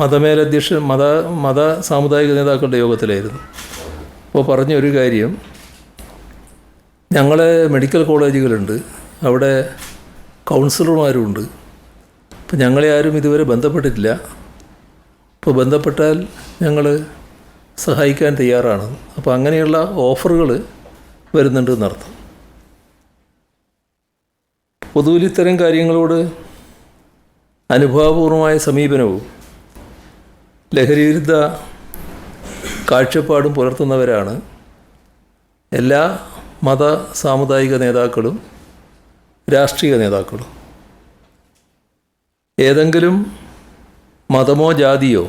മതമേലധ്യക്ഷൻ മത മത സാമുദായിക നേതാക്കളുടെ യോഗത്തിലായിരുന്നു. അപ്പോൾ പറഞ്ഞ ഒരു കാര്യം. ഞങ്ങളെ മെഡിക്കൽ കോളേജുകളുണ്ട്. അവിടെ കൗൺസിലർമാരുമുണ്ട് അപ്പം ഞങ്ങളെ ആരും ഇതുവരെ ബന്ധപ്പെട്ടിട്ടില്ല. ഇപ്പോൾ ബന്ധപ്പെട്ടാൽ ഞങ്ങൾ സഹായിക്കാൻ തയ്യാറാണ്. അപ്പോൾ അങ്ങനെയുള്ള ഓഫറുകൾ വരുന്നുണ്ട് എന്നർത്ഥം. പൊതുവിൽ ഇത്തരം കാര്യങ്ങളോട് അനുഭവപൂർവമായ സമീപനവും ലഹരിവിരുദ്ധ കാഴ്ചപ്പാടും പുലർത്തുന്നവരാണ് എല്ലാ മത സാമുദായിക നേതാക്കളും രാഷ്ട്രീയ നേതാക്കളും. ഏതെങ്കിലും മതമോ ജാതിയോ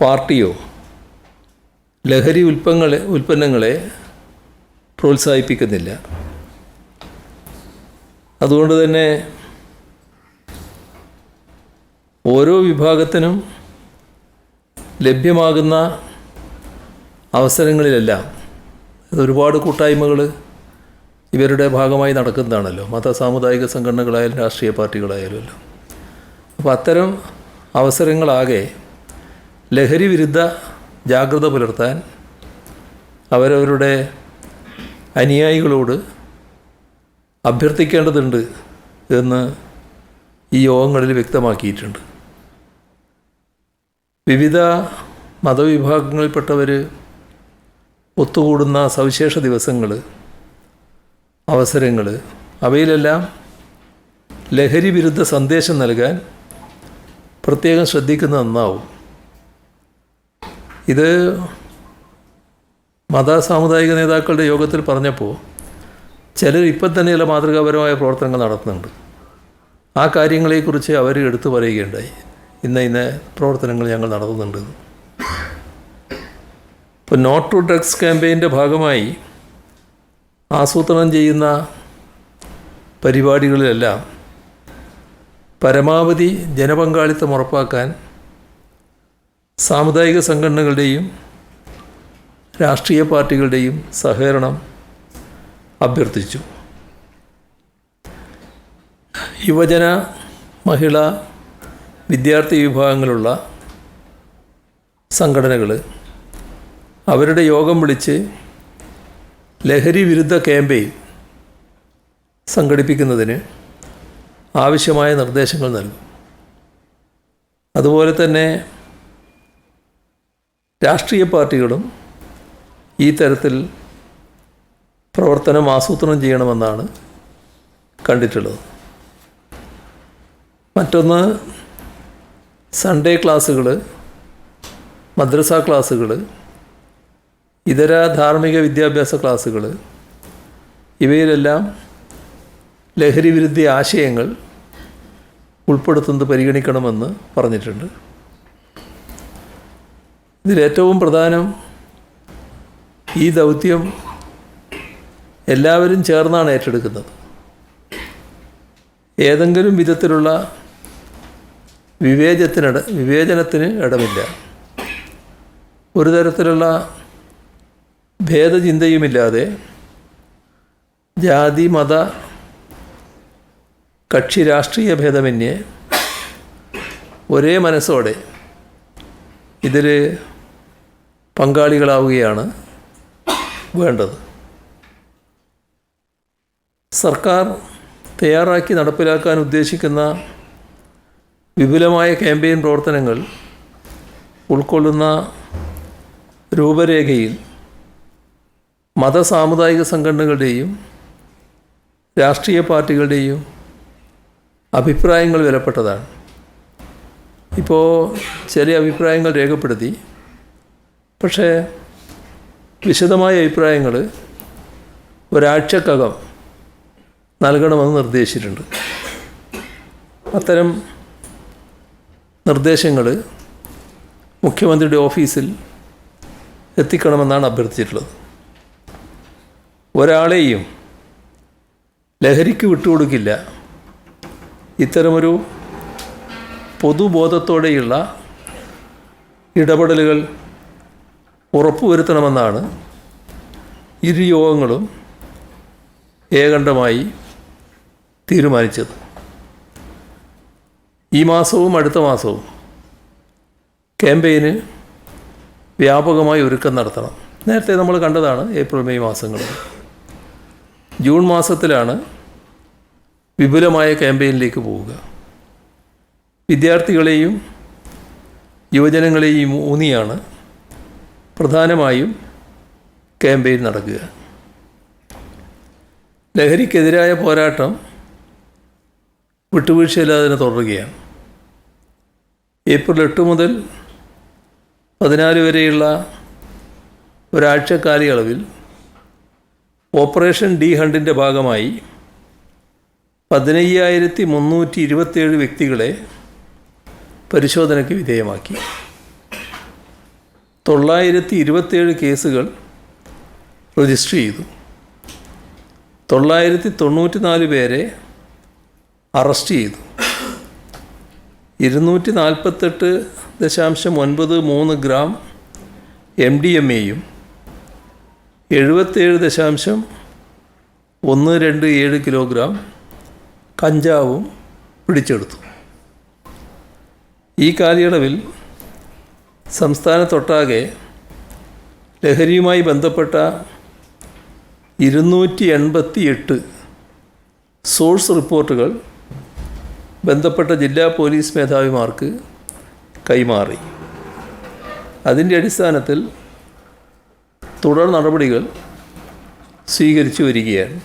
പാർട്ടിയോ ലഹരി ഉൽപ്പങ്ങളെ ഉൽപ്പന്നങ്ങളെ പ്രോത്സാഹിപ്പിക്കുന്നില്ല. അതുകൊണ്ട് തന്നെ ഓരോ വിഭാഗത്തിനും ലഭ്യമാകുന്ന അവസരങ്ങളിലെല്ലാം ഒരുപാട് കൂട്ടായ്മകൾ ഇവരുടെ ഭാഗമായി നടക്കുന്നതാണല്ലോ. മത സാമുദായിക സംഘടനകളായാലും രാഷ്ട്രീയ പാർട്ടികളായാലും അപ്പോൾ അത്തരം അവസരങ്ങളാകെ ലഹരി വിരുദ്ധ ജാഗ്രത പുലർത്താൻ അവരവരുടെ അനുയായികളോട് അഭ്യർത്ഥിക്കേണ്ടതുണ്ട് എന്ന് ഈ യോഗങ്ങളിൽ വ്യക്തമാക്കിയിട്ടുണ്ട്. വിവിധ മതവിഭാഗങ്ങളിൽപ്പെട്ടവർ ഒത്തുകൂടുന്ന സവിശേഷ ദിവസങ്ങൾ അവസരങ്ങൾ അവയിലെല്ലാം ലഹരി വിരുദ്ധ സന്ദേശം നൽകാൻ പ്രത്യേകം ശ്രദ്ധിക്കുന്നത് നന്നാവും. ഇത് മത സാമുദായിക നേതാക്കളുടെ യോഗത്തിൽ പറഞ്ഞപ്പോൾ ചിലർ ഇപ്പം തന്നെ ചില മാതൃകാപരമായ പ്രവർത്തനങ്ങൾ നടത്തുന്നുണ്ട്. ആ കാര്യങ്ങളെക്കുറിച്ച് അവർ എടുത്തു പറയുകയുണ്ടായി. ഇന്ന ഇന്ന പ്രവർത്തനങ്ങൾ ഞങ്ങൾ നടത്തുന്നുണ്ട്. ഇപ്പോൾ നോട്ട് ടു ഡ്രഗ്സ് ക്യാമ്പയിന്റെ ഭാഗമായി ആസൂത്രണം ചെയ്യുന്ന പരിപാടികളിലെല്ലാം പരമാവധി ജനപങ്കാളിത്തം ഉറപ്പാക്കാൻ സാമുദായിക സംഘടനകളുടെയും രാഷ്ട്രീയ പാർട്ടികളുടെയും സഹകരണം അഭ്യർത്ഥിച്ചു. യുവജന മഹിള വിദ്യാർത്ഥി വിഭാഗങ്ങളുള്ള സംഘടനകൾ അവരുടെ യോഗം വിളിച്ച് ലഹരി വിരുദ്ധ ക്യാമ്പയിൻ സംഘടിപ്പിക്കുന്നതിന് ആവശ്യമായ നിർദ്ദേശങ്ങൾ നൽകും. അതുപോലെ തന്നെ രാഷ്ട്രീയ പാർട്ടികളും ഈ തരത്തിൽ പ്രവർത്തനം ആസൂത്രണം ചെയ്യണമെന്നാണ് കണ്ടിട്ടുള്ളത്. മറ്റൊന്ന് സൺഡേ ക്ലാസ്സുകൾ മദ്രസ ക്ലാസ്സുകൾ ഇതര ധാർമ്മിക വിദ്യാഭ്യാസ ക്ലാസ്സുകൾ ഇവയിലെല്ലാം ലഹരി വിരുദ്ധ ആശയങ്ങൾ ഉൾപ്പെടുത്തുന്നത് പരിഗണിക്കണമെന്ന് പറഞ്ഞിട്ടുണ്ട്. ഇതിലേറ്റവും പ്രധാനം ഈ ദൗത്യം എല്ലാവരും ചേർന്നാണ് ഏറ്റെടുക്കുന്നത്. ഏതെങ്കിലും വിധത്തിലുള്ള വിവേചനത്തിനിട വിവേചനത്തിന് ഇടമില്ല. ഒരു തരത്തിലുള്ള ഭേദചിന്തയുമില്ലാതെ ജാതി മത കക്ഷി രാഷ്ട്രീയ ഭേദമന്യേ ഒരേ മനസ്സോടെ ഇതിൽ പങ്കാളികളാവുകയാണ് വേണ്ടത്. സർക്കാർ തയ്യാറാക്കി നടപ്പിലാക്കാൻ ഉദ്ദേശിക്കുന്ന വിപുലമായ ക്യാമ്പയിൻ പ്രവർത്തനങ്ങൾ ഉൾക്കൊള്ളുന്ന രൂപരേഖയിൽ മത സാമുദായിക സംഘടനകളുടെയും രാഷ്ട്രീയ പാർട്ടികളുടെയും അഭിപ്രായങ്ങൾ വിലപ്പെട്ടതാണ്. ഇപ്പോൾ ചെറിയ അഭിപ്രായങ്ങൾ രേഖപ്പെടുത്തി പക്ഷേ വിശദമായ അഭിപ്രായങ്ങൾ ഒരാഴ്ചക്കകം നൽകണമെന്ന് നിർദ്ദേശിച്ചിട്ടുണ്ട്. അത്തരം നിർദ്ദേശങ്ങൾ മുഖ്യമന്ത്രിയുടെ ഓഫീസിൽ എത്തിക്കണമെന്നാണ് അഭ്യർത്ഥിച്ചിട്ടുള്ളത്. ഒരാളെയും ലഹരിക്ക് വിട്ടുകൊടുക്കില്ല. ഇത്തരമൊരു പൊതുബോധത്തോടെയുള്ള ഇടപെടലുകൾ ഉറപ്പുവരുത്തണമെന്നാണ് ഇരു യോഗങ്ങളും ഏകണ്ഠമായി തീരുമാനിച്ചത്. ഈ മാസവും അടുത്ത മാസവും ക്യാമ്പയിന് വ്യാപകമായി ഒരുക്കം നടത്തണം. നേരത്തെ നമ്മൾ കണ്ടതാണ് ഏപ്രിൽ മെയ് മാസങ്ങൾ ജൂൺ മാസത്തിലാണ് വിപുലമായ ക്യാമ്പയിനിലേക്ക് പോവുക. വിദ്യാർത്ഥികളെയും യുവജനങ്ങളെയും ഊന്നിയാണ് പ്രധാനമായും ക്യാമ്പയിൻ നടക്കുക. ലഹരിക്കെതിരായ പോരാട്ടം വിട്ടുവീഴ്ചയില്ലാതെ തന്നെ തുടരുകയാണ്. ഏപ്രിൽ എട്ട് മുതൽ പതിനാല് വരെയുള്ള ഒരാഴ്ച കാലയളവിൽ ഓപ്പറേഷൻ ഡി ഹണ്ടിന്റെ ഭാഗമായി പതിനയ്യായിരത്തി മുന്നൂറ്റി ഇരുപത്തേഴ് വ്യക്തികളെ പരിശോധനയ്ക്ക് വിധേയമാക്കി. തൊള്ളായിരത്തി ഇരുപത്തേഴ് കേസുകൾ രജിസ്റ്റർ ചെയ്തു. തൊള്ളായിരത്തി തൊണ്ണൂറ്റി നാല് പേരെ അറസ്റ്റ് ചെയ്തു. ഇരുന്നൂറ്റി നാൽപ്പത്തെട്ട് ദശാംശം ഒൻപത് മൂന്ന് ഗ്രാം എം ഡി എം എയും എഴുപത്തേഴ് ദശാംശം ഒന്ന് രണ്ട് ഏഴ് കിലോഗ്രാം കഞ്ചാവും പിടിച്ചെടുത്തു. ഈ കാലയളവിൽ സംസ്ഥാനത്തൊട്ടാകെ ലഹരിയുമായി ബന്ധപ്പെട്ട ഇരുന്നൂറ്റി എൺപത്തി എട്ട് സോഴ്സ് റിപ്പോർട്ടുകൾ ബന്ധപ്പെട്ട ജില്ലാ പോലീസ് മേധാവിമാർക്ക് കൈമാറി. അതിന്റെ അടിസ്ഥാനത്തിൽ തുടർ നടപടികൾ സ്വീകരിച്ചു വരികയാണ്.